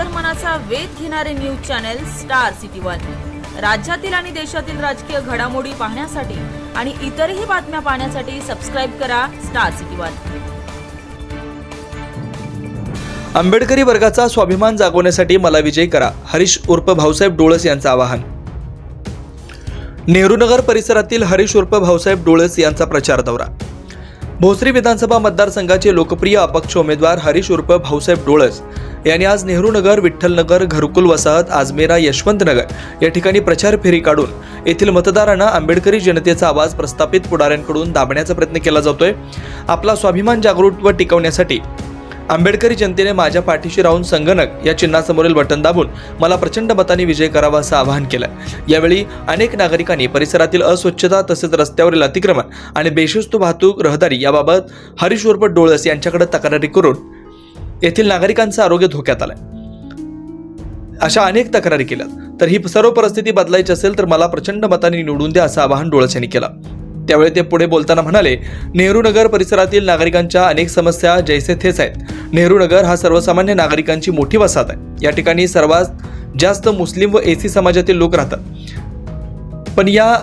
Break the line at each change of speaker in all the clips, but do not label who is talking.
अंतर्मनाचा वेध घेणारे news channel Star City One. राज्यातील आणि देशातील राजकीय घडामोडी पाहण्यासाठी आणि इतरही बातम्या पाहण्यासाठी सबस्क्राईब करा स्टार सिटी वन.
आंबेडकरी वर्गाचा स्वाभिमान जागवण्यासाठी मला विजय करा. हरीश उर्फ भाऊसाहेब डोळस यांचं आवाहन. नेहरूनगर परिसरातील हरीश उर्फ भाऊसाहेब डोळस यांचा प्रचार दौरा. भोसरी विधानसभा मतदारसंघाचे लोकप्रिय अपक्ष उमेदवार हरीश उर्फ भाऊसाहेब डोळस यांनी आज नेहरूनगर विठ्ठलनगर घरकुल वसाहत आजमेरा यशवंतनगर या ठिकाणी प्रचार फेरी काढून येथील मतदारांना आंबेडकरी जनतेचा आवाज प्रस्थापित पुढाऱ्यांकडून दाबण्याचा प्रयत्न केला जातोय. आपला स्वाभिमान जागृत व टिकवण्यासाठी आंबेडकरी जनतेने माझ्या पाठीशी राहून संगणक या चिन्हासमोरील बटन दाबून मला प्रचंड मताने विजय करावा असं आवाहन केलं यावेळी अनेक नागरिकांनी परिसरातील अस्वच्छता तसेच रस्त्यावरील अतिक्रमण आणि बेशिस्त वाहतूक रहदारी याबाबत हरीश उर्फ डोळस यांच्याकडे तक्रारी करून येथील नागरिकांचं आरोग्य धोक्यात आलंय. अशा अनेक तक्रारी केल्या तर ही सर्व परिस्थिती बदलायची असेल तर मला प्रचंड मताने निवडून द्या असं आवाहन डोळस यांनी केलं. त्यावेळी ते पुढे बोलताना म्हणाले नेहरू नगर परिसरातील नागरिकांच्या अनेक समस्या जैसे थेच आहेत. नेहरू नगर हा सर्वसामान्य नागरिकांची मोठी वसाहत आहे. या ठिकाणी सर्वात जास्त मुस्लिम व एसी समाजातील लोक राहतात. पण या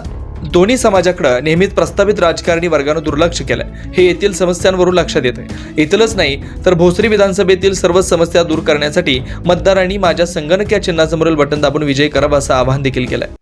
दोन्ही समाजाकडे नेहमीच प्रस्तावित राजकारणी वर्गानं दुर्लक्ष केलंय. हे येथील समस्यांवरून लक्षात येत आहे इथलंच नाही तर भोसरी विधानसभेतील सर्व समस्या दूर करण्यासाठी मतदारांनी माझ्या संगणक या चिन्हासमोरील बटन दाबून विजय करावा असं आवाहन देखील केलंय.